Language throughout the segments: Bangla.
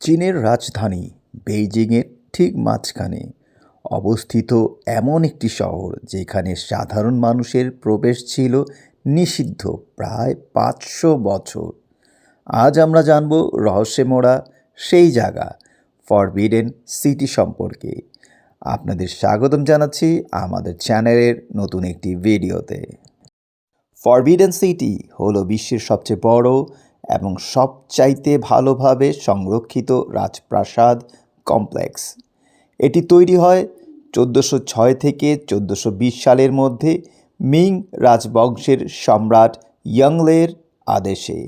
চীনের রাজধানী বেইজিংয়ের ঠিক মাঝখানে অবস্থিত এমন একটি শহর যেখানে সাধারণ মানুষের প্রবেশ ছিল নিষিদ্ধ প্রায় পাঁচশো বছর। আজ আমরা জানব রহস্যে মোড়া সেই জায়গা ফরবিডেন সিটি সম্পর্কে। আপনাদের স্বাগতম জানাচ্ছি আমাদের চ্যানেলের নতুন একটি ভিডিওতে। ফরবিডেন সিটি হলো বিশ্বের সবচেয়ে বড় এবং সবচাইতে ভালোভাবে সংরক্ষিত রাজপ্রাসাদ কমপ্লেক্স। এটি তৈরি হয় চোদ্দোশো ছয় থেকে চোদ্দোশো বিশ সালের মধ্যে মিং রাজবংশের সম্রাট ইয়াংলের আদেশে।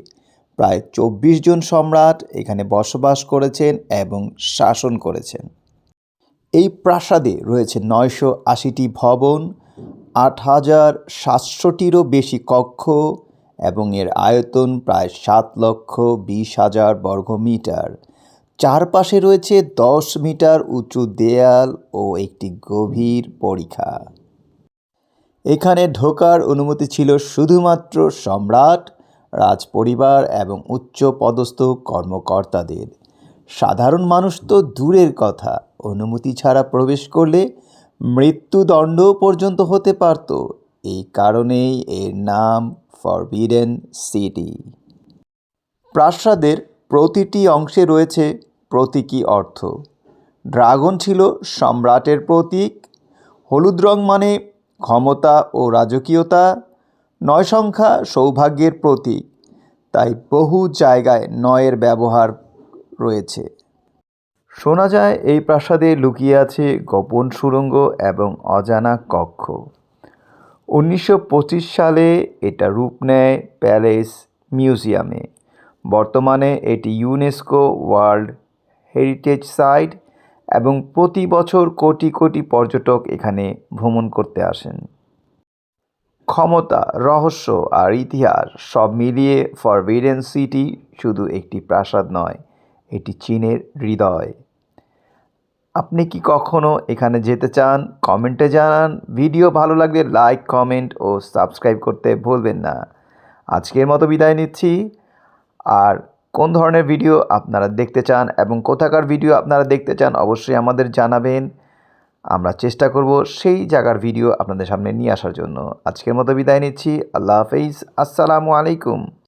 প্রায় চব্বিশ জন সম্রাট এখানে বসবাস করেছেন এবং শাসন করেছেন। এই প্রাসাদে রয়েছে নয়শো আশিটি ভবন, আট হাজার সাতশোটিরও বেশি কক্ষ এবং এর আয়তন প্রায় সাত লক্ষ বিশ হাজার বর্গমিটার চারপাশে রয়েছে দশ মিটার উঁচু দেয়াল ও একটি গভীর পরিখা। এখানে ঢোকার অনুমতি ছিল শুধুমাত্র সম্রাট, রাজপরিবার এবং উচ্চ পদস্থ কর্মকর্তাদের। সাধারণ মানুষ তো দূরের কথা, অনুমতি ছাড়া প্রবেশ করলে মৃত্যুদণ্ড পর্যন্ত হতে পারত। এই কারণেই এর নাম ফরবিডেন সিটি প্রাসাদের প্রতিটি অংশে রয়েছে প্রতীকী অর্থ। ড্রাগন ছিল সম্রাটের প্রতীক। হলুদ রং মানে ক্ষমতা ও রাজকীয়তা। নয় সংখ্যা সৌভাগ্যের প্রতীক। তাই বহু জায়গায় নয়ের ব্যবহার রয়েছে। শোনা যায় এই প্রাসাদে লুকিয়ে আছে গোপন সুড়ঙ্গ এবং অজানা কক্ষ। উনিশশো পঁচিশ সালে এটা রূপ নেয় প্যালেস মিউজিয়ামে। বর্তমানে এটি ইউনেস্কো ওয়ার্ল্ড হেরিটেজ সাইট এবং প্রতি বছর কোটি কোটি পর্যটক এখানে ভ্রমণ করতে আসেন। ক্ষমতা, রহস্য আর ইতিহাস সব মিলিয়ে ফরবিডেন সিটি শুধু একটি প্রাসাদ নয়, এটি চীনের হৃদয়। আপনি কি কখনো এখানে যেতে চান? কমেন্টে জানান। ভিডিও ভালো লাগলে লাইক, কমেন্ট ও সাবস্ক্রাইব করতে ভুলবেন না। আজকের মতো বিদায় নিচ্ছি। আর কোন ধরনের ভিডিও আপনারা দেখতে চান এবং কোথাকার ভিডিও আপনারা দেখতে চান অবশ্যই আমাদের জানাবেন। আমরা চেষ্টা করব সেই জায়গার ভিডিও আপনাদের সামনে নিয়ে আসার জন্য। আজকের মতো বিদায় নিচ্ছি। আল্লাহ হাফিজ। আসসালামু আলাইকুম।